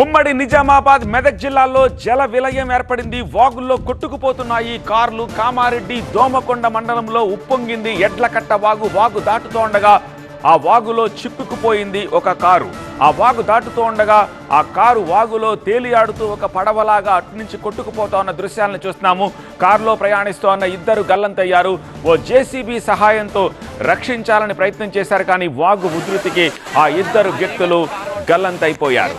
ఉమ్మడి నిజామాబాద్ మెదక్ జిల్లాలో జల విలయం ఏర్పడింది. వాగుల్లో కొట్టుకుపోతున్నాయి కార్లు. కామారెడ్డి దోమకొండ మండలంలో ఉప్పొంగింది ఎడ్లకట్ట వాగు. వాగు దాటుతూ ఉండగా ఆ వాగులో చిక్కుకుపోయింది ఒక కారు. ఆ వాగు దాటుతూ ఉండగా ఆ కారు వాగులో తేలియాడుతూ ఒక పడవలాగా అటు నుంచి కొట్టుకుపోతా ఉన్న దృశ్యాలను చూస్తున్నాము. కారులో ప్రయాణిస్తూ ఉన్న ఇద్దరు గల్లంతయ్యారు. ఓ జేసీబీ సహాయంతో రక్షించాలని ప్రయత్నం చేశారు కానీ వాగు ఉధృతికి ఆ ఇద్దరు వ్యక్తులు గల్లంతైపోయారు.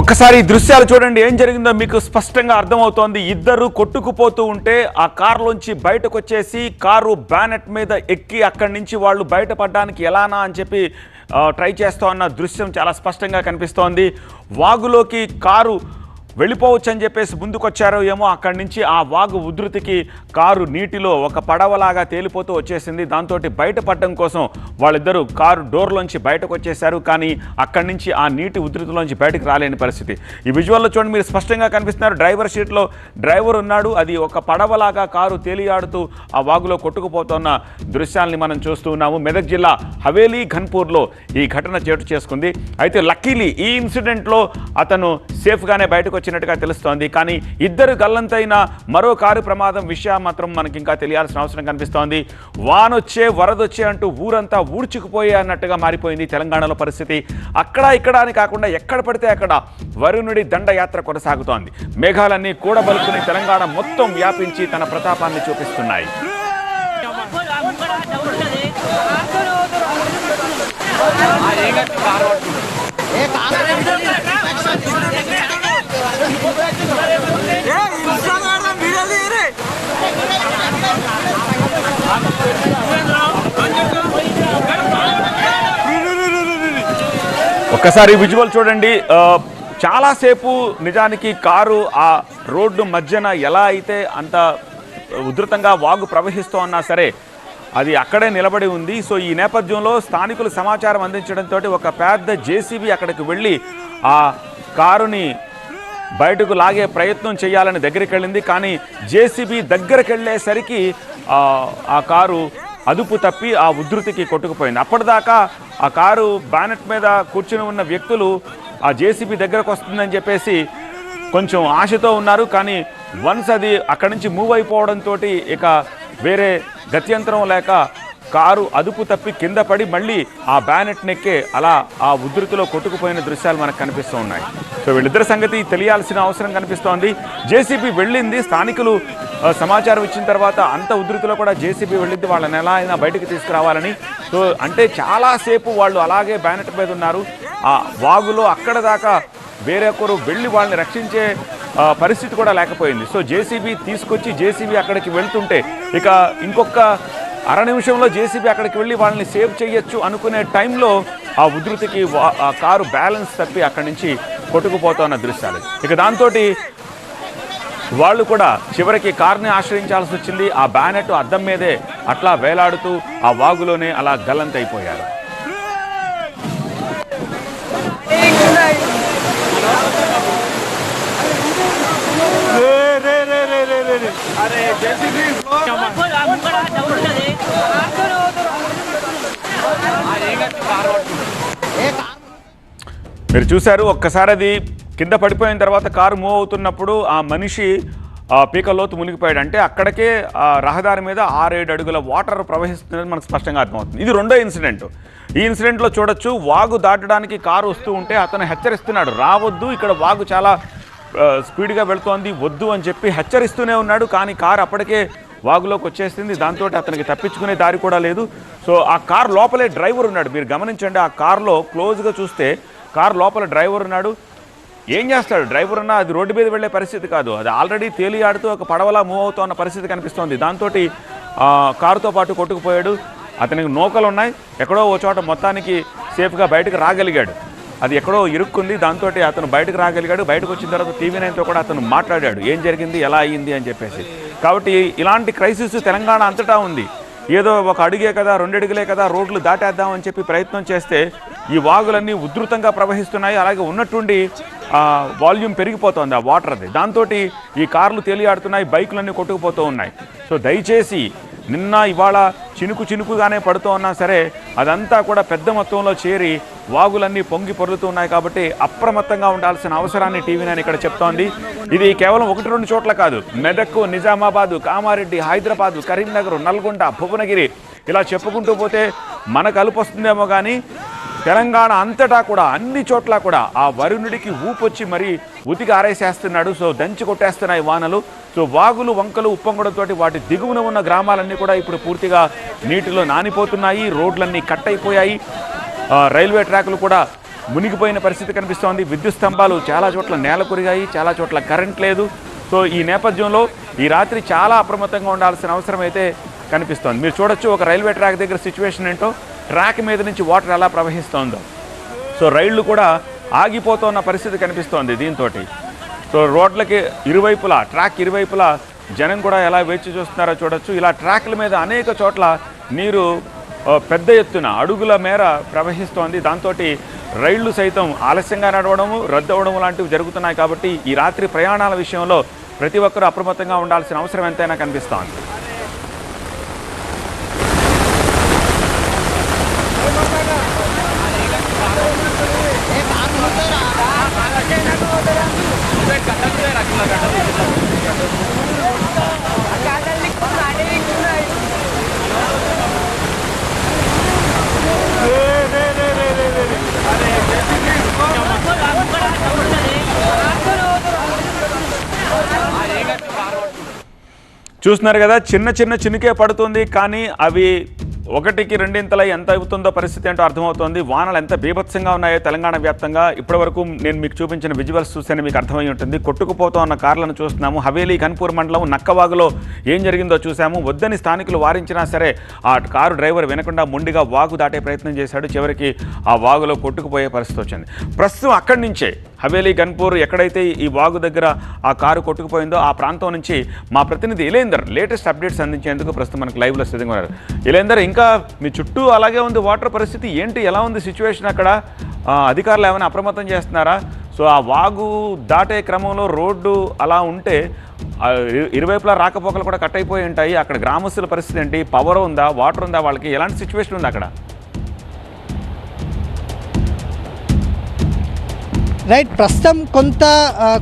ఒక్కసారి ఈ దృశ్యాలు చూడండి ఏం జరిగిందో మీకు స్పష్టంగా అర్థమవుతోంది. ఇద్దరు కొట్టుకుపోతూ ఉంటే ఆ కారులోంచి బయటకు వచ్చేసి కారు బ్యానెట్ మీద ఎక్కి అక్కడి నుంచి వాళ్ళు బయటపడడానికి ఎలానా అని చెప్పి ట్రై చేస్తూ ఉన్న దృశ్యం చాలా స్పష్టంగా కనిపిస్తోంది. వాగులోకి కారు వెళ్ళిపోవచ్చు అని చెప్పేసి ముందుకొచ్చారో ఏమో అక్కడి నుంచి ఆ వాగు ఉధృతికి కారు నీటిలో ఒక పడవలాగా తేలిపోతూ వచ్చేసింది. దాంతో బయటపడడం కోసం వాళ్ళిద్దరూ కారు డోర్లోంచి బయటకు వచ్చేసారు కానీ అక్కడి నుంచి ఆ నీటి ఉధృతిలోంచి బయటకు రాలేని పరిస్థితి. ఈ విజువల్లో చూడండి మీరు స్పష్టంగా కనిపిస్తున్నారు. డ్రైవర్ సీట్లో డ్రైవర్ ఉన్నాడు. అది ఒక పడవలాగా కారు తేలియాడుతూ ఆ వాగులో కొట్టుకుపోతున్న దృశ్యాల్ని మనం చూస్తూ ఉన్నాము. మెదక్ జిల్లా హవేలీ ఘన్పూర్లో ఈ ఘటన చోటు చేసుకుంది. అయితే లక్కీలీ ఈ ఇన్సిడెంట్లో అతను సేఫ్గానే బయటకు వచ్చినట్టుగా తెలుస్తోంది. కానీ ఇద్దరు గల్లంతైన మరో కారు ప్రమాదం విషయం మాత్రం మనకి ఇంకా తెలియాల్సిన అవసరం కనిపిస్తోంది. వానొచ్చే వరదొచ్చే అంటూ ఊరంతా ఊడ్చుకుపోయే అన్నట్టుగా మారిపోయింది తెలంగాణలో పరిస్థితి. అక్కడ ఇక్కడ అని కాకుండా ఎక్కడ పడితే అక్కడ వరుణుడి దండయాత్ర కొనసాగుతోంది. మేఘాలన్నీ కూడబలుకుని తెలంగాణ మొత్తం వ్యాపించి తన ప్రతాపాన్ని చూపిస్తున్నాయి ఏ కార్ ఒక్కసారి విజువల్ చూడండి. చాలాసేపు నిజానికి కారు ఆ రోడ్డు మధ్యన ఎలా అయితే అంత ఉధృతంగా వాగు ప్రవహిస్తూ ఉన్నా సరే అది అక్కడే నిలబడి ఉంది. సో ఈ నేపథ్యంలో స్థానికులు సమాచారం అందించడంతో ఒక పెద్ద జేసీబీ అక్కడికి వెళ్ళి ఆ కారుని బయటకు లాగే ప్రయత్నం చేయాలని దగ్గరికి వెళ్ళింది కానీ జేసీబీ దగ్గరికి వెళ్ళేసరికి ఆ, కారు అదుపు తప్పి ఆ ఉధృతికి కొట్టుకుపోయింది. అప్పటిదాకా ఆ కారు బ్యానెట్ మీద కూర్చుని ఉన్న వ్యక్తులు ఆ జేసీబీ దగ్గరకు వస్తుందని చెప్పేసి కొంచెం ఆశతో ఉన్నారు. కానీ వన్స్ అది అక్కడి నుంచి మూవ్ అయిపోవడంతో ఇక వేరే గత్యంతరం లేక కారు అదుపు తప్పి కింద పడి మళ్ళీ ఆ బ్యానెట్ నెక్కే అలా ఆ ఉధృతిలో కొట్టుకుపోయిన దృశ్యాలు మనకు కనిపిస్తూ ఉన్నాయి. సో వీళ్ళిద్దరి సంగతి తెలియాల్సిన అవసరం కనిపిస్తోంది. జేసీబీ వెళ్ళింది స్థానికులు సమాచారం ఇచ్చిన తర్వాత అంత ఉధృతిలో కూడా జేసీబీ వెళ్ళింది. వాళ్ళని ఎలా అయినా బయటకు తీసుకురావాలని. సో అంటే చాలాసేపు వాళ్ళు అలాగే బ్యానెట్ మీద ఉన్నారు. ఆ వాగులో అక్కడ దాకా వేరొకరు వెళ్ళి వాళ్ళని రక్షించే పరిస్థితి కూడా లేకపోయింది. సో జేసీబీ తీసుకొచ్చి జేసీబీ అక్కడికి వెళ్తుంటే ఇక ఇంకొక అర నిమిషంలో జేసీబీ అక్కడికి వెళ్ళి వాళ్ళని సేవ్ చేయొచ్చు అనుకునే టైంలో ఆ ఉధృతికి ఆ కారు బ్యాలెన్స్ తప్పి అక్కడి నుంచి కొట్టుకుపోతున్న దృశ్యాలు. ఇక దాంతో వాళ్ళు కూడా చివరికి కార్ని ఆశ్రయించాల్సి వచ్చింది. ఆ బ్యానెట్ అద్దం మీదే అట్లా వేలాడుతూ ఆ వాగులోనే అలా గల్లంతైపోయారు మీరు చూశారు ఒక్కసారి అది కింద పడిపోయిన తర్వాత కారు మూవ్ అవుతున్నప్పుడు ఆ మనిషి ఆ పీకల్లోతు మునిగిపోయాడు. అంటే అక్కడికే ఆ రహదారి మీద ఆరేడు అడుగుల వాటర్ ప్రవహిస్తున్నది మనకు స్పష్టంగా అర్థమవుతుంది. ఇది రెండో ఇన్సిడెంట్. ఈ ఇన్సిడెంట్లో చూడొచ్చు వాగు దాటడానికి కారు వస్తూ ఉంటే అతను హెచ్చరిస్తున్నాడు రావద్దు ఇక్కడ వాగు చాలా స్పీడ్గా వెళ్తోంది వద్దు అని చెప్పి హెచ్చరిస్తూనే ఉన్నాడు కానీ కారు అప్పటికే వాగులోకి వచ్చేసింది. దాంతో అతనికి తప్పించుకునే దారి కూడా లేదు. సో ఆ కార్ లోపలే డ్రైవర్ ఉన్నాడు. మీరు గమనించండి ఆ కార్లో క్లోజ్గా చూస్తే కార్ లోపల డ్రైవర్ ఉన్నాడు. ఏం చేస్తాడు? డ్రైవర్ అన్నా అది రోడ్డు మీద వెళ్ళే పరిస్థితి కాదు. అది ఆల్రెడీ తేలియాడుతూ ఒక పడవలా మూవ్ అవుతున్న పరిస్థితి కనిపిస్తోంది. దాంతో కారుతో పాటు కొట్టుకుపోయాడు. అతనికి నూకలు ఉన్నాయి ఎక్కడో ఓ చోట మొత్తానికి సేఫ్గా బయటకు రాగలిగాడు. అది ఎక్కడో ఇరుక్కుంది దాంతో అతను బయటకు రాగలిగాడు బయటకు వచ్చిన తర్వాత టీవీ నైన్తో కూడా అతను మాట్లాడాడు ఏం జరిగింది ఎలా అయ్యింది అని చెప్పేసి. కాబట్టి ఇలాంటి క్రైసిస్ తెలంగాణ అంతటా ఉంది. ఏదో ఒక అడుగే కదా రెండు అడుగులే కదా రోడ్లు దాటేద్దామని చెప్పి ప్రయత్నం చేస్తే ఈ వాగులన్నీ ఉధృతంగా ప్రవహిస్తున్నాయి. అలాగే ఉన్నట్టుండి వాల్యూమ్ పెరిగిపోతుంది ఆ వాటర్ది దాంతో ఈ కార్లు తేలియాడుతున్నాయి బైకులన్నీ కొట్టుకుపోతూ ఉన్నాయి. సో దయచేసి నిన్న ఇవాళ చినుకు చినుకుగానే పడుతూ ఉన్నా సరే అదంతా కూడా పెద్ద మొత్తంలో చేరి వాగులన్నీ పొంగి పొర్లుతూ ఉన్నాయి కాబట్టి అప్రమత్తంగా ఉండాల్సిన అవసరాన్ని టీవీ నేను ఇక్కడ చెప్తోంది. ఇది కేవలం ఒకటి రెండు చోట్ల కాదు. మెదక్ నిజామాబాదు కామారెడ్డి హైదరాబాదు కరీంనగర్ నల్గొండ భువనగిరి ఇలా చెప్పుకుంటూ పోతే మనకు అలుపు వస్తుందేమో కానీ తెలంగాణ అంతటా కూడా అన్ని చోట్ల కూడా ఆ వరుణుడికి ఊపొచ్చి మరీ ఉతికి ఆరేసేస్తున్నాడు. సో దంచి కొట్టేస్తున్నాయి వానలు. సో వాగులు వంకలు ఉప్పొంగడంతో వాటి దిగువన ఉన్న గ్రామాలన్నీ కూడా ఇప్పుడు పూర్తిగా నీటిలో నానిపోతున్నాయి. రోడ్లన్నీ కట్ అయిపోయాయి. రైల్వే ట్రాకులు కూడా మునిగిపోయిన పరిస్థితి కనిపిస్తోంది. విద్యుత్ స్తంభాలు చాలా చోట్ల నేల కొరిగాయి. చాలా చోట్ల కరెంట్ లేదు. సో ఈ నేపథ్యంలో ఈ రాత్రి చాలా అప్రమత్తంగా ఉండాల్సిన అవసరం అయితే కనిపిస్తోంది. మీరు చూడొచ్చు ఒక రైల్వే ట్రాక్ దగ్గర సిచ్యువేషన్ ఏంటో. ట్రాక్ మీద నుంచి వాటర్ ఎలా ప్రవహిస్తోందో. సో రైళ్ళు కూడా ఆగిపోతున్న పరిస్థితి కనిపిస్తోంది దీంతో సో రోడ్లకి ఇరువైపులా ట్రాక్ ఇరువైపులా జనం కూడా ఎలా వేచి చూస్తున్నారో చూడొచ్చు. ఇలా ట్రాక్ల మీద అనేక చోట్ల నీరు పెద్ద ఎత్తున అడుగుల మేర ప్రవహిస్తోంది. దాంతో రైళ్ళు సైతం ఆలస్యంగా నడవడము రద్దు అవ్వడం లాంటివి జరుగుతున్నాయి కాబట్టి ఈ రాత్రి ప్రయాణాల విషయంలో ప్రతి ఒక్కరూ అప్రమత్తంగా ఉండాల్సిన అవసరం ఎంతైనా కనిపిస్తోంది ఏ కారు మునుగుతాయిరా చూస్తున్నారు కదా చిన్న చిన్న చినుకే పడుతుంది కానీ అవి ఒకటికి రెండింతల ఎంత అవుతుందో పరిస్థితి ఏంటో అర్థమవుతోంది. వానలు ఎంత బీభత్సంగా ఉన్నాయో తెలంగాణ వ్యాప్తంగా ఇప్పటివరకు నేను మీకు చూపించిన విజువల్స్ చూస్తేనే మీకు అర్థమై ఉంటుంది. కొట్టుకుపోతూ ఉన్న కార్లను చూస్తున్నాము. హవేలీ కన్పూర్ మండలం నక్కవాగులో ఏం జరిగిందో చూసాము వద్దని స్థానికులు వారించినా సరే ఆ కారు డ్రైవర్ వినకుండా మొండిగా వాగు దాటే ప్రయత్నం చేశాడు. చివరికి ఆ వాగులో కొట్టుకుపోయే పరిస్థితి వచ్చింది. ప్రస్తుతం అక్కడి నుంచే హవేలీ గన్పూర్ ఎక్కడైతే ఈ వాగు దగ్గర ఆ కారు కొట్టుకుపోయిందో ఆ ప్రాంతం నుంచి మా ప్రతినిధి ఇలేందర్ లేటెస్ట్ అప్డేట్స్ అందించేందుకు ప్రస్తుతం మనకు లైవ్లో సిద్ధంగా ఉన్నారు. ఇలేందర్ ఇంకా మీ చుట్టూ అలాగే ఉంది వాటర్ పరిస్థితి. ఏంటి? ఎలా ఉంది సిచ్యువేషన్ అక్కడ? అధికారులు ఏమైనా అప్రమత్తం చేస్తున్నారా? సో ఆ వాగు దాటే క్రమంలో రోడ్డు అలా ఉంటే ఇరువైపులా రాకపోకలు కూడా కట్ అయిపోయి ఉంటాయి. అక్కడ గ్రామస్తుల పరిస్థితి ఏంటి? పవర్ ఉందా? వాటర్ ఉందా? వాళ్ళకి ఎలాంటి సిచ్యువేషన్ ఉంది అక్కడ? రైట్ ప్రస్తుతం కొంత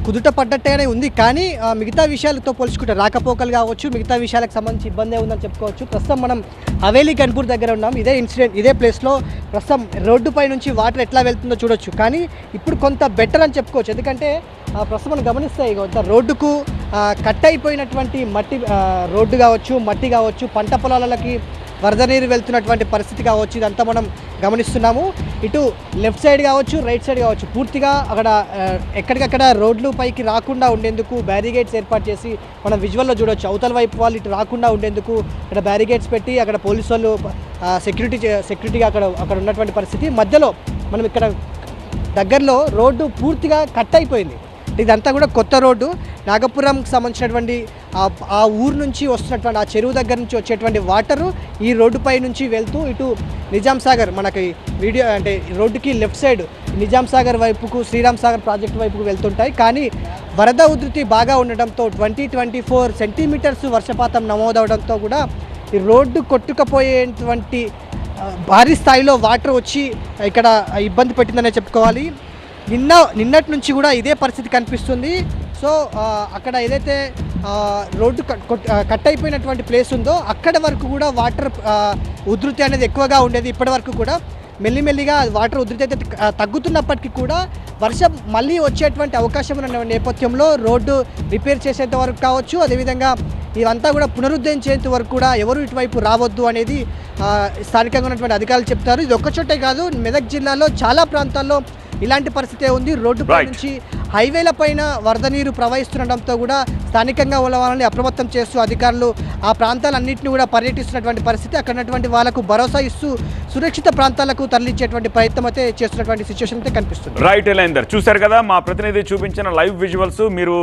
కుదుట పడ్డట్టే ఉంది కానీ మిగతా విషయాలతో పోల్చుకుంటే రాకపోకలు కావచ్చు మిగతా విషయాలకు సంబంధించి ఇబ్బంది ఉందని చెప్పుకోవచ్చు. ప్రస్తుతం మనం హవేలీ గన్పూర్ దగ్గర ఉన్నాం ఇదే ఇన్సిడెంట్ ఇదే ప్లేస్లో ప్రస్తుతం రోడ్డుపై నుంచి వాటర్ ఎట్లా వెళ్తుందో చూడొచ్చు కానీ ఇప్పుడు కొంత బెటర్ అని చెప్పుకోవచ్చు. ఎందుకంటే ఆ, ప్రస్తుతం మనం గమనిస్తే ఇక కొంత రోడ్డుకు కట్ అయిపోయినటువంటి మట్టి రోడ్డు కావచ్చు మట్టి కావచ్చు పంట పొలాలకి వరద నీరు వెళ్తున్నటువంటి పరిస్థితి కావచ్చు ఇదంతా మనం గమనిస్తున్నాము. ఇటు లెఫ్ట్ సైడ్ కావచ్చు రైట్ సైడ్ కావచ్చు పూర్తిగా అక్కడ ఎక్కడికక్కడ రోడ్లు పైకి రాకుండా ఉండేందుకు బ్యారిగేట్స్ ఏర్పాటు చేసి మనం విజువల్లో చూడొచ్చు. అవతల వైపు వాళ్ళు ఇటు రాకుండా ఉండేందుకు ఇక్కడ బ్యారిగేట్స్ పెట్టి అక్కడ పోలీసు వాళ్ళు సెక్యూరిటీ సెక్యూరిటీగా అక్కడ అక్కడ ఉన్నటువంటి పరిస్థితి. మధ్యలో మనం ఇక్కడ దగ్గరలో రోడ్డు పూర్తిగా కట్ అయిపోయింది. ఇదంతా కూడా కొత్త రోడ్డు. నాగపురంకి సంబంధించినటువంటి ఆ- ఆ ఊరు నుంచి వస్తున్నటువంటి ఆ చెరువు దగ్గర నుంచి వచ్చేటువంటి వాటరు ఈ రోడ్డుపై నుంచి వెళ్తూ ఇటు నిజాం సాగర్ మనకి వీడియో అంటే రోడ్డుకి లెఫ్ట్ సైడ్ నిజాం సాగర్ వైపుకు శ్రీరామ్ సాగర్ ప్రాజెక్ట్ వైపుకు వెళ్తుంటాయి. కానీ వరద ఉధృతి బాగా ఉండడంతో ట్వంటీ ట్వంటీ ఫోర్ సెంటీమీటర్స్ వర్షపాతం నమోదవడంతో కూడా ఈ రోడ్డు కొట్టుకుపోయేటువంటి భారీ స్థాయిలో వాటర్ వచ్చి ఇక్కడ ఇబ్బంది పెట్టిందనే చెప్పుకోవాలి. నిన్న నిన్నటి నుంచి కూడా ఇదే పరిస్థితి కనిపిస్తుంది. సో అక్కడ ఏదైతే రోడ్డు కట్ అయిపోయినటువంటి ప్లేస్ ఉందో అక్కడ వరకు కూడా వాటర్ ఉధృతి అనేది ఎక్కువగా ఉండేది. ఇప్పటి వరకు కూడా మెల్లిమెల్లిగా వాటర్ ఉధృతి అయితే తగ్గుతున్నప్పటికీ కూడా వర్షం మళ్ళీ వచ్చేటువంటి అవకాశం ఉన్న నేపథ్యంలో రోడ్డు రిపేర్ చేసేంత వరకు కావచ్చు. అదేవిధంగా ఇదంతా కూడా పునరుద్ధరించేంత వరకు కూడా ఎవరు ఇటువైపు రావద్దు అనేది స్థానికంగా ఉన్నటువంటి అధికారులు చెప్తారు. ఇది ఒక్క చోటే కాదు మెదక్ జిల్లాలో చాలా ప్రాంతాల్లో ఇలాంటి పరిస్థితే ఉంది. Right. నుంచి హైవేల పైన వరద నీరు ప్రవహిస్తుండటంతో కూడా స్థానికంగా ఉన్న వాళ్ళని అప్రమత్తం చేస్తూ అధికారులు ఆ ప్రాంతాలన్నింటినీ కూడా పర్యటిస్తున్నటువంటి పరిస్థితి. అక్కడ ఉన్నటువంటి వాళ్ళకు భరోసా ఇస్తూ సురక్షిత ప్రాంతాలకు తరలించేటువంటి ప్రయత్నం అయితే చేస్తున్నటువంటి సిచ్యువేషన్ అయితే కనిపిస్తుంది. రైట్ ఎలైందర్ చూశారు కదా మా ప్రతినిధి చూపించిన లైవ్ విజువల్స్. మీరు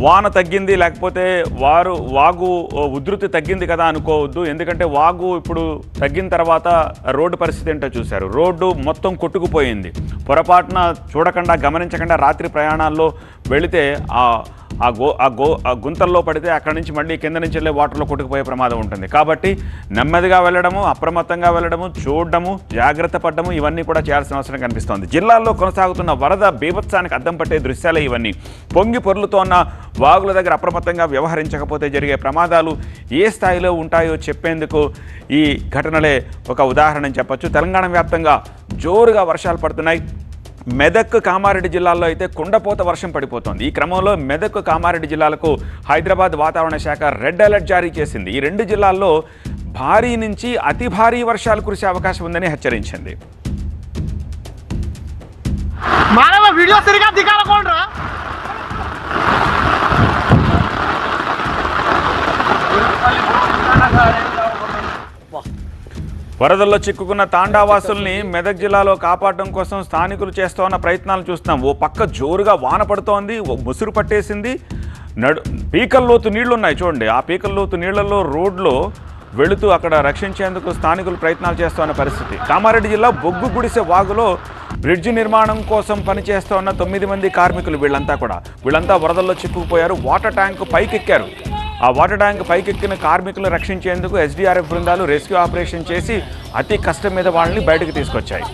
వాన తగ్గింది లేకపోతే వారు వాగు ఉధృతి తగ్గింది కదా అనుకోవద్దు. ఎందుకంటే వాగు ఇప్పుడు తగ్గిన తర్వాత రోడ్డు పరిస్థితి ఏంటో చూశారు. రోడ్డు మొత్తం కొట్టుకుపోయింది. పొరపాటున చూడకుండా గమనించకుండా రాత్రి ప్రయాణాల్లో వెళితే ఆ గో ఆ గో ఆ గుంతల్లో పడితే అక్కడ నుంచి మళ్ళీ కింద నుంచి వెళ్ళే వాటర్లో కొట్టుకుపోయే ప్రమాదం ఉంటుంది. కాబట్టి నెమ్మదిగా వెళ్ళడము అప్రమత్తంగా వెళ్ళడము చూడడము జాగ్రత్త పడడము ఇవన్నీ కూడా చేయాల్సిన అవసరం కనిపిస్తోంది. జిల్లాల్లో కొనసాగుతున్న వరద బీభత్సానికి అద్దం పట్టే దృశ్యాలే ఇవన్నీ. పొంగి పొర్లుతోన్న వాగుల దగ్గర అప్రమత్తంగా వ్యవహరించకపోతే జరిగే ప్రమాదాలు ఏ స్థాయిలో ఉంటాయో చెప్పేందుకు ఈ ఘటనలే ఒక ఉదాహరణ చెప్పచ్చు చెప్పొచ్చు. తెలంగాణ వ్యాప్తంగా జోరుగా వర్షాలు పడుతున్నాయి. మెదక్ కామారెడ్డి జిల్లాల్లో అయితే కుండపోత వర్షం పడిపోతోంది. ఈ క్రమంలో మెదక్ కామారెడ్డి జిల్లాలకు హైదరాబాద్ వాతావరణ శాఖ రెడ్ అలర్ట్ జారీ చేసింది. ఈ రెండు జిల్లాల్లో భారీ నుంచి అతి భారీ వర్షాలు కురిసే అవకాశం ఉందని హెచ్చరించింది. మానవ వీడియో సరిగా దిగాలకోండ్రా. వరదల్లో చిక్కుకున్న తాండావాసుల్ని మెదక్ జిల్లాలో కాపాడడం కోసం స్థానికులు చేస్తోన్న ప్రయత్నాలు చూస్తున్నాం. ఓ పక్క జోరుగా వాన పడుతోంది ఓ ముసురు పట్టేసింది. నడు పీకల్లోతు నీళ్ళు ఉన్నాయి చూడండి. ఆ పీకల్లోతు నీళ్ళలో రోడ్లో వెళుతూ అక్కడ రక్షించేందుకు స్థానికులు ప్రయత్నాలు చేస్తున్న పరిస్థితి. కామారెడ్డి జిల్లా బొగ్గు గుడిసె వాగులో బ్రిడ్జి నిర్మాణం కోసం పనిచేస్తున్న తొమ్మిది మంది కార్మికులు వీళ్ళంతా కూడా. వీళ్ళంతా వరదల్లో చిక్కుకుపోయారు వాటర్ ట్యాంక్ పైకెక్కారు. ఆ వాటర్ ట్యాంక్ పైకెక్కిన కార్మికులను రక్షించేందుకు ఎస్డీఆర్ఎఫ్ బృందాలు రెస్క్యూ ఆపరేషన్ చేసి అతి కష్టం మీద వాళ్ళని బయటకు తీసుకొచ్చాయి.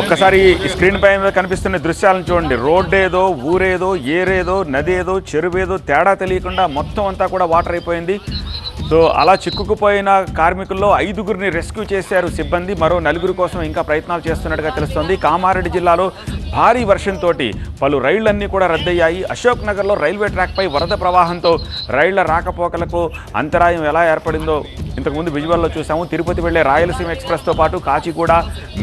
ఒక్కసారి ఈ స్క్రీన్ పై కనిపిస్తున్న దృశ్యాలను చూడండి. రోడ్డేదో ఊరేదో ఏరేదో నదేదో చెరువేదో తేడా తెలియకుండా మొత్తం అంతా కూడా వాటర్ అయిపోయింది. సో అలా చిక్కుకుపోయిన కార్మికుల్లో ఐదుగురిని రెస్క్యూ చేశారు సిబ్బంది. మరో నలుగురు కోసం ఇంకా ప్రయత్నాలు చేస్తున్నట్టుగా తెలుస్తోంది. కామారెడ్డి జిల్లాలో భారీ వర్షంతో పలు రైళ్ళన్నీ కూడా రద్దయ్యాయి. అశోక్ నగర్లో రైల్వే ట్రాక్పై వరద ప్రవాహంతో రైళ్ళ రాకపోకలకు అంతరాయం ఎలా ఏర్పడిందో ఇంతకుముందు విజువల్లో చూసాము. తిరుపతి వెళ్ళే రాయలసీమ ఎక్స్ప్రెస్తో పాటు కాచిగూడ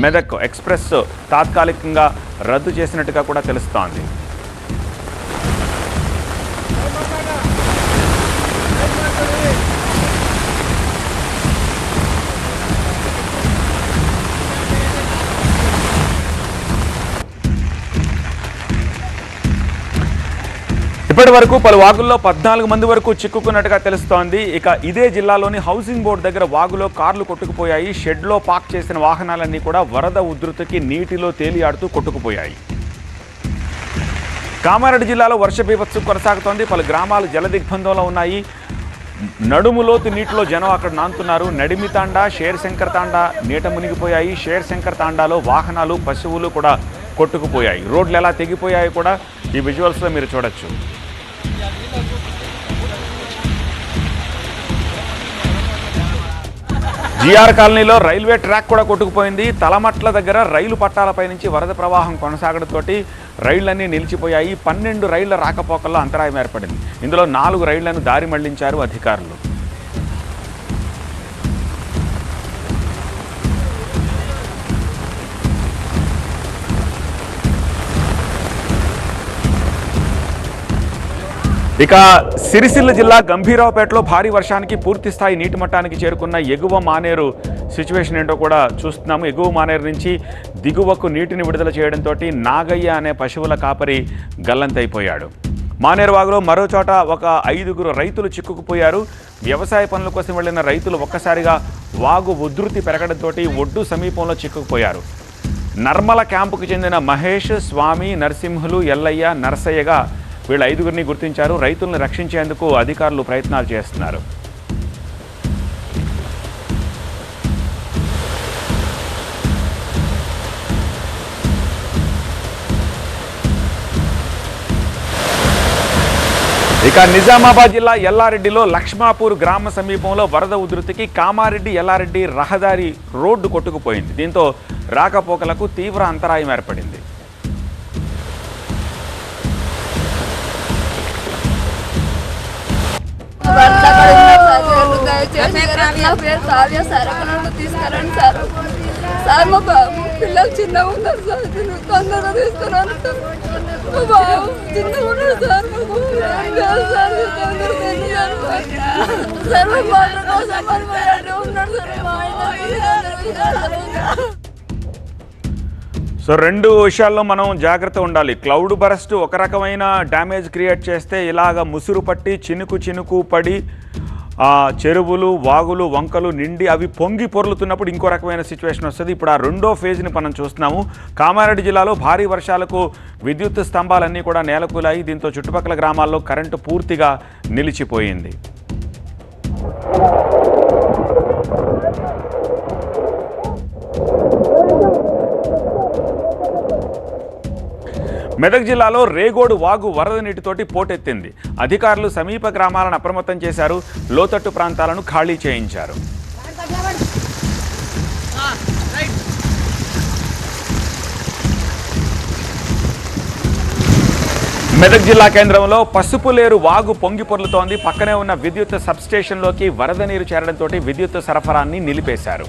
మెదక్ ఎక్స్ప్రెస్ తాత్కాలికంగా రద్దు చేసినట్టుగా కూడా తెలుస్తోంది. ఇప్పటి వరకు పలు వాగుల్లో పద్నాలుగు మంది వరకు చిక్కుకున్నట్టుగా తెలుస్తోంది. ఇక ఇదే జిల్లాలోని హౌసింగ్ బోర్డు దగ్గర వాగులో కార్లు కొట్టుకుపోయాయి. షెడ్లో పార్క్ చేసిన వాహనాలన్నీ కూడా వరద ఉధృతికి నీటిలో తేలియాడుతూ కొట్టుకుపోయాయి. కామారెడ్డి జిల్లాలో వర్ష బీభత్సం కొనసాగుతోంది. పలు గ్రామాలు జలదిగ్బంధంలో ఉన్నాయి. నడుములోతు నీటిలో జనం అక్కడ నాంతున్నారు. నడిమి తాండా షేర్ శంకర్ తాండా నీట మునిగిపోయాయి. షేర్ శంకర్ తాండాలో వాహనాలు పశువులు కూడా కొట్టుకుపోయాయి. రోడ్లు ఎలా తెగిపోయాయి కూడా ఈ విజువల్స్లో మీరు చూడొచ్చు. జిఆర్ కాలనీలో రైల్వే ట్రాక్ కూడా కొట్టుకుపోయింది. తలమట్ల దగ్గర రైలు పట్టాలపై నుంచి వరద ప్రవాహం కొనసాగడంతోటి రైళ్ళన్నీ నిలిచిపోయాయి. పన్నెండు రైళ్ళ రాకపోకల్లో అంతరాయం ఏర్పడింది. ఇందులో నాలుగు రైళ్ళను దారి మళ్ళించారు అధికారులు. ఇక సిరిసిల్ల జిల్లా గంభీరావుపేటలో భారీ వర్షానికి పూర్తి స్థాయి నీటి మట్టానికి చేరుకున్న ఎగువ మానేరు సిచ్యువేషన్ ఏంటో కూడా చూస్తున్నాము. ఎగువ మానేరు నుంచి దిగువకు నీటిని విడుదల చేయడంతో నాగయ్య అనే పశువుల కాపరి గల్లంతైపోయాడు. మానేరు వాగులో మరో చోట ఒక ఐదుగురు రైతులు చిక్కుకుపోయారు. వ్యవసాయ పనుల కోసం వెళ్ళిన రైతులు ఒక్కసారిగా వాగు ఉధృతి పెరగడంతో ఒడ్డు సమీపంలో చిక్కుకుపోయారు. నర్మల క్యాంపుకు చెందిన మహేష్ స్వామి నరసింహులు ఎల్లయ్య నరసయ్యగా వీళ్ళ ఐదుగురిని గుర్తించారు. రైతులను రక్షించేందుకు అధికారులు ప్రయత్నాలు చేస్తున్నారు. ఇక నిజామాబాద్ జిల్లా ఎల్లారెడ్డిలో లక్ష్మాపూర్ గ్రామ సమీపంలో వరద ఉధృతికి కామారెడ్డి ఎల్లారెడ్డి రహదారి రోడ్డు కొట్టుకుపోయింది. దీంతో రాకపోకలకు తీవ్ర అంతరాయం ఏర్పడింది. భర్త దయచేసి నా పేరు కావ్య సార్ తీసుకురండి సార్ సార్ మా బాబు పిల్లలు చిన్నగా ఉన్నారు సార్ నేను తొందరగా తీసుకున్నాను మా బాబు ఉన్నారు సార్ సార్ తొందరగా సార్. మా కోసం ఉన్నాడు సార్ మా ఆయన సో రెండు విషయాల్లో మనం జాగ్రత్త ఉండాలి. క్లౌడ్ బరస్ట్ ఒక రకమైన డ్యామేజ్ క్రియేట్ చేస్తే ఇలాగ ముసురు పట్టి చినుకు చినుకు పడి చెరువులు వాగులు వంకలు నిండి అవి పొంగి పొర్లుతున్నప్పుడు ఇంకో రకమైన సిచ్యువేషన్ వస్తుంది. ఇప్పుడు ఆ రెండో ఫేజ్ని మనం చూస్తున్నాము. కామారెడ్డి జిల్లాలో భారీ వర్షాలకు విద్యుత్ స్తంభాలన్నీ కూడా నేలకూలాయి. దీంతో చుట్టుపక్కల గ్రామాల్లో కరెంటు పూర్తిగా నిలిచిపోయింది. మెదక్ జిల్లాలో రేగోడు వాగు వరద నీటితోటి పోటెత్తింది. అధికారులు సమీప గ్రామాలను అప్రమత్తం చేశారు. లోతట్టు ప్రాంతాలను ఖాళీ చేయించారు. మెదక్ జిల్లా కేంద్రంలో పసుపులేరు వాగు పొంగి పొర్లుతోంది. పక్కనే ఉన్న విద్యుత్ సబ్స్టేషన్లోకి వరద నీరు చేరడంతో విద్యుత్ సరఫరాన్ని నిలిపేశారు.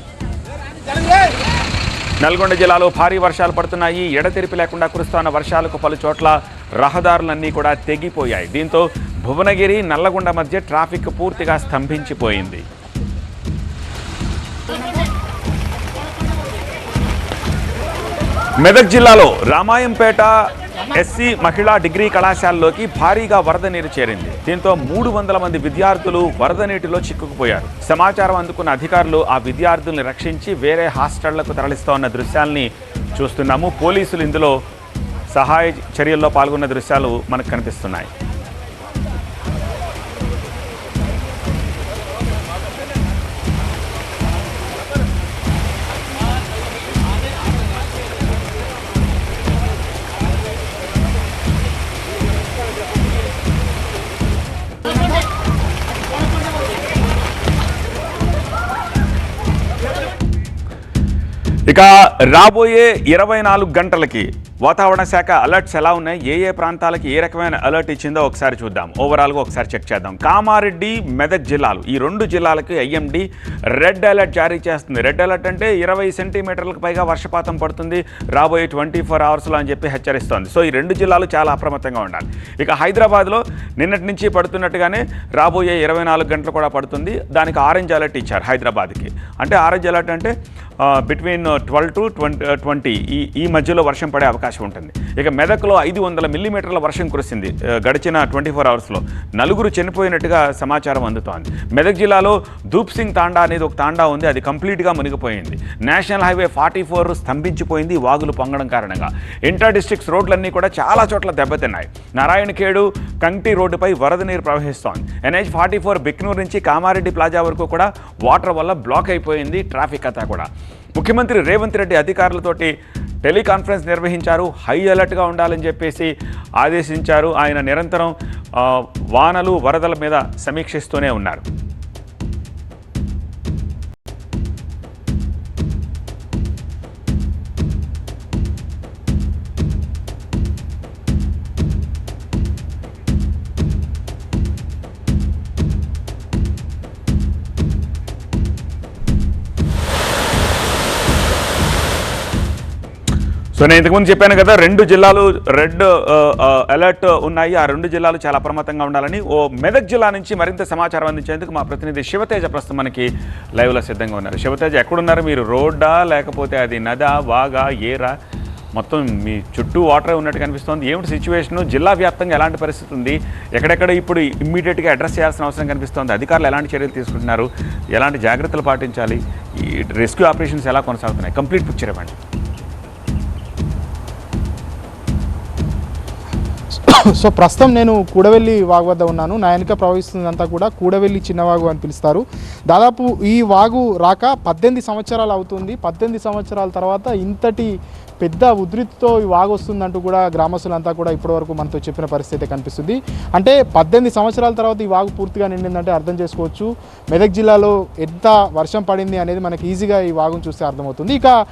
నల్గొండ జిల్లాలో భారీ వర్షాలు పడుతున్నాయి. ఎడతెరిపి లేకుండా కురుస్తున్న వర్షాలకు పలు చోట్ల రహదారులన్నీ కూడా తెగిపోయాయి. దీంతో భువనగిరి నల్లగొండ మధ్య ట్రాఫిక్ పూర్తిగా స్తంభించిపోయింది. మెదక్ జిల్లాలో రామాయంపేట ఎస్సీ మహిళా డిగ్రీ కళాశాలలోకి భారీగా వరద నీరు చేరింది. దీంతో మూడు వందల మంది విద్యార్థులు వరద నీటిలో చిక్కుకుపోయారు. సమాచారం అందుకున్న అధికారులు ఆ విద్యార్థుల్ని రక్షించి వేరే హాస్టళ్ళకు తరలిస్తోన్న దృశ్యాల్ని చూస్తున్నాము. పోలీసులు ఇందులో సహాయ చర్యల్లో పాల్గొన్న దృశ్యాలు మనకు కనిపిస్తున్నాయి. ఇక రాబోయే ఇరవై నాలుగు గంటలకి వాతావరణ శాఖ అలర్ట్స్ ఎలా ఉన్నాయి? ఏ ఏ ప్రాంతాలకి ఏ రకమైన అలర్ట్ ఇచ్చిందో ఒకసారి చూద్దాం. ఓవరాల్గా ఒకసారి చెక్ చేద్దాం. కామారెడ్డి మెదక్ జిల్లాలు ఈ రెండు జిల్లాలకి ఐఎండి రెడ్ అలర్ట్ జారీ చేస్తుంది. రెడ్ అలర్ట్ అంటే ఇరవై సెంటీమీటర్లకు పైగా వర్షపాతం పడుతుంది. రాబోయే ట్వంటీ ఫోర్ అవర్స్లో అని చెప్పి హెచ్చరిస్తోంది. సో ఈ రెండు జిల్లాలు చాలా అప్రమత్తంగా ఉండాలి. ఇక హైదరాబాద్లో నిన్నటి నుంచి పడుతున్నట్టుగానే రాబోయే ఇరవై నాలుగు గంటలు కూడా పడుతుంది. దానికి ఆరెంజ్ అలర్ట్ ఇచ్చారు హైదరాబాద్కి. అంటే ఆరెంజ్ అలర్ట్ అంటే between twelve to twenty twenty ఈ ఈ మధ్యలో వర్షం పడే అవకాశం ఉంటుంది. ఇక మెదక్లో ఐదు వందల మిల్లీమీటర్ల వర్షం కురిసింది uh, గడిచిన ట్వంటీ ఫోర్ అవర్స్లో. నలుగురు చనిపోయినట్టుగా సమాచారం అందుతోంది. మెదక్ జిల్లాలో ధూప్ సింగ్ తాండా అనేది ఒక తాండా ఉంది అది కంప్లీట్గా మునిగిపోయింది. నేషనల్ హైవే ఫార్టీ ఫోర్ స్తంభించిపోయింది వాగులు పొంగడం కారణంగా. ఇంటర్ డిస్ట్రిక్ట్స్ రోడ్లన్నీ కూడా చాలా చోట్ల దెబ్బతిన్నాయి. నారాయణఖేడు కంటి రోడ్డుపై వరద నీరు ప్రవహిస్తోంది. ఎన్హెచ్ ఫార్టీ ఫోర్ బిక్నూర్ నుంచి కామారెడ్డి ప్లాజా వరకు కూడా వాటర్ వల్ల బ్లాక్ అయిపోయింది ట్రాఫిక్ అంతా కూడా. ముఖ్యమంత్రి రేవంత్ రెడ్డి అధికారులతోటి టెలికాన్ఫరెన్స్ నిర్వహించారు. హై అలర్ట్గా ఉండాలని చెప్పేసి ఆదేశించారు. ఆయన నిరంతరం వానలు వరదల మీద సమీక్షిస్తూనే ఉన్నారు. సో నేను ఇంతకుముందు చెప్పాను కదా రెండు జిల్లాలు రెడ్ అలర్ట్ ఉన్నాయి. ఆ రెండు జిల్లాలు చాలా అప్రమత్తంగా ఉండాలని ఓ మెదక్ జిల్లా నుంచి మరింత సమాచారం అందించేందుకు మా ప్రతినిధి శివతేజ ప్రస్తుతం మనకి లైవ్లో సిద్ధంగా ఉన్నారు. శివతేజ ఎక్కడున్నారు మీరు? రోడ్డా లేకపోతే అది నదా వాగా ఏరా? మొత్తం మీ చుట్టూ వాటర్ ఉన్నట్టు కనిపిస్తోంది. ఏమిటి సిచ్యువేషను జిల్లా వ్యాప్తంగా ఎలాంటి పరిస్థితి ఉంది? ఎక్కడెక్కడ ఇప్పుడు ఇమ్మీడియట్గా అడ్రస్ చేయాల్సిన అవసరం కనిపిస్తోంది? అధికారులు ఎలాంటి చర్యలు తీసుకుంటున్నారు? ఎలాంటి జాగ్రత్తలు పాటించాలి? ఈ రెస్క్యూ ఆపరేషన్స్ ఎలా కొనసాగుతున్నాయి? కంప్లీట్ పిక్చర్ ఇవ్వండి. సో ప్రస్తుతం నేను కూడవెల్లి వాగు వద్ద ఉన్నాను. నా వెనుక ప్రవహిస్తుందంతా కూడా కూడవెల్లి చిన్నవాగు అని పిలుస్తారు. దాదాపు ఈ వాగు రాక పద్దెనిమిది సంవత్సరాలు అవుతుంది. పద్దెనిమిది సంవత్సరాల తర్వాత ఇంతటి పెద్ద ఉధృతితో ఈ వాగు వస్తుందంటూ కూడా గ్రామస్తులంతా కూడా ఇప్పటివరకు మనతో చెప్పిన పరిస్థితి అయితే కనిపిస్తుంది. అంటే పద్దెనిమిది సంవత్సరాల తర్వాత ఈ వాగు పూర్తిగా నిండిందంటే అర్థం చేసుకోవచ్చు. మెదక్ జిల్లాలో ఎంత వర్షం పడింది అనేది మనకి ఈజీగా ఈ వాగును చూస్తే అర్థమవుతుంది. ఇక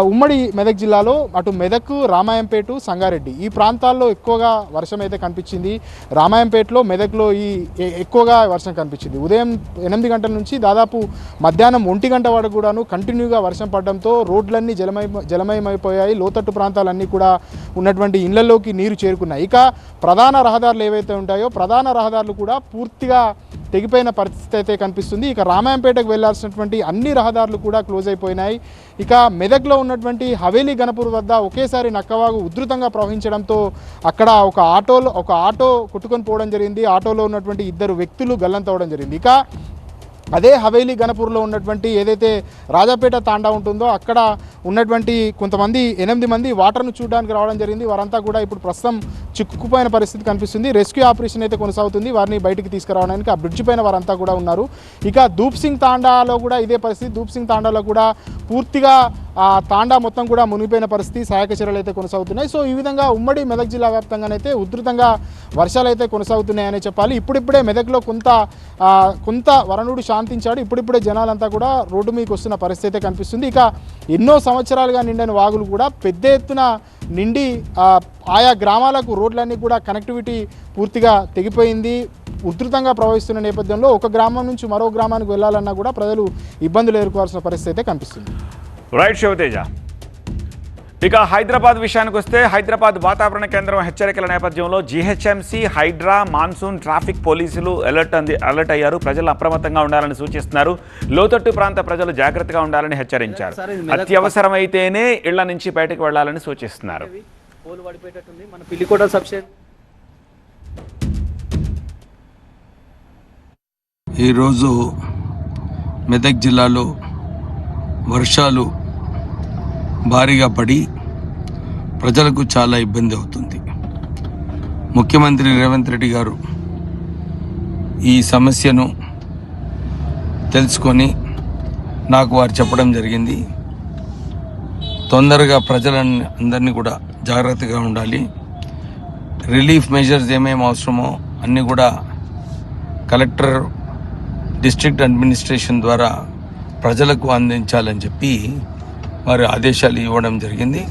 ఉమ్మడి మెదక్ జిల్లాలో అటు మెదక్ రామాయంపేట సంగారెడ్డి ఈ ప్రాంతాల్లో ఎక్కువగా వర్షం అయితే కనిపించింది. రామాయంపేటలో మెదక్లో ఈ ఎ- ఎక్కువగా వర్షం కనిపించింది. ఉదయం ఎనిమిది గంటల నుంచి దాదాపు మధ్యాహ్నం ఒంటి గంట వరకు కూడాను కంటిన్యూగా వర్షం పడడంతో రోడ్లన్నీ జలమయ జలమయమైపోయాయి. లోతట్టు ప్రాంతాలన్నీ కూడా ఉన్నటువంటి ఇళ్ళలోకి నీరు చేరుకున్నాయి. ఇక ప్రధాన రహదారులు ఏవైతే ఉంటాయో ప్రధాన రహదారులు కూడా పూర్తిగా తెగిపోయిన పరిస్థితి అయితే కనిపిస్తుంది. ఇక రామాయంపేటకు వెళ్ళాల్సినటువంటి అన్ని రహదారులు కూడా క్లోజ్ అయిపోయినాయి. ఇక మెదక్లో ఉన్నటువంటి హవేలీ గణపూర్ వద్ద ఒకేసారి నక్కవాగు ఉధృతంగా ప్రవహించడంతో అక్కడ ఒక ఆటోలో ఒక ఆటో కొట్టుకొని పోవడం జరిగింది. ఆటోలో ఉన్నటువంటి ఇద్దరు వ్యక్తులు గల్లంతవడం జరిగింది. ఇక అదే హవేలీ గణపూర్లో ఉన్నటువంటి ఏదైతే రాజాపేట తాండా ఉంటుందో అక్కడ ఉన్నటువంటి కొంతమంది ఎనిమిది మంది వాటర్ను చూడడానికి రావడం జరిగింది. వారంతా కూడా ఇప్పుడు ప్రస్తుతం చిక్కుకుపోయిన పరిస్థితి కనిపిస్తుంది. రెస్క్యూ ఆపరేషన్ అయితే కొనసాగుతుంది. వారిని బయటికి తీసుకురావడానికి ఆ బ్రిడ్జ్ పైన వారంతా కూడా ఉన్నారు. ఇక దూప్ సింగ్ తాండాలో కూడా ఇదే పరిస్థితి. దూప్ సింగ్ తాండాలో కూడా పూర్తిగా ఆ తాండా మొత్తం కూడా మునిగిపోయిన పరిస్థితి సహాయక చర్యలు అయితే కొనసాగుతున్నాయి. సో ఈ విధంగా ఉమ్మడి మెదక్ జిల్లా వ్యాప్తంగానైతే ఉధృతంగా వర్షాలు అయితే కొనసాగుతున్నాయని చెప్పాలి. ఇప్పుడిప్పుడే మెదక్లో కొంత కొంత వరణుడు శాంతించాడు. ఇప్పుడిప్పుడే జనాలంతా కూడా రోడ్డు మీకు వస్తున్న పరిస్థితి అయితే కనిపిస్తుంది. ఇక ఎన్నో సంవత్సరాలుగా నిండిన వాగులు కూడా పెద్ద ఎత్తున నిండి ఆయా గ్రామాలకు రోడ్లన్నీ కూడా కనెక్టివిటీ పూర్తిగా తెగిపోయింది. ఉధృతంగా ప్రవహిస్తున్న నేపథ్యంలో ఒక గ్రామం నుంచి మరో గ్రామానికి వెళ్ళాలన్నా కూడా ప్రజలు ఇబ్బందులు ఎదుర్కోవాల్సిన పరిస్థితి అయితే కనిపిస్తుంది. రైట్ శివతేజ ఇక హైదరాబాద్ విషయానికి వస్తే హైదరాబాద్ వాతావరణ కేంద్రం హెచ్చరికల నేపథ్యంలో జీహెచ్ఎంసీ హైడ్రా మాన్సూన్ ట్రాఫిక్ పోలీసులు అలర్ట్ అంది అలర్ట్ అయ్యారు. ప్రజలు అప్రమత్తంగా ఉండాలని సూచిస్తున్నారు. లోతట్టు ప్రాంత ప్రజలు జాగ్రత్తగా ఉండాలని హెచ్చరించారు. అత్యవసరమైతేనే ఇళ్ళ నుంచి బయటకు వెళ్ళాలని సూచిస్తున్నారు. ఈరోజు మెదక్ జిల్లాలో వర్షాలు భారీగా పడి ప్రజలకు చాలా ఇబ్బంది అవుతుంది. ముఖ్యమంత్రి రేవంత్ రెడ్డి గారు ఈ సమస్యను తెలుసుకొని నాకు వారు చెప్పడం జరిగింది. తొందరగా ప్రజలని అందరినీ కూడా జాగ్రత్తగా ఉండాలి. రిలీఫ్ మెజర్స్ ఏమేమి అవసరమో అన్నీ కూడా కలెక్టర్ డిస్ట్రిక్ట్ అడ్మినిస్ట్రేషన్ ద్వారా ప్రజలకు అందించాలని చెప్పి వారి ఆదేశాలు ఇవ్వడం జరిగింది.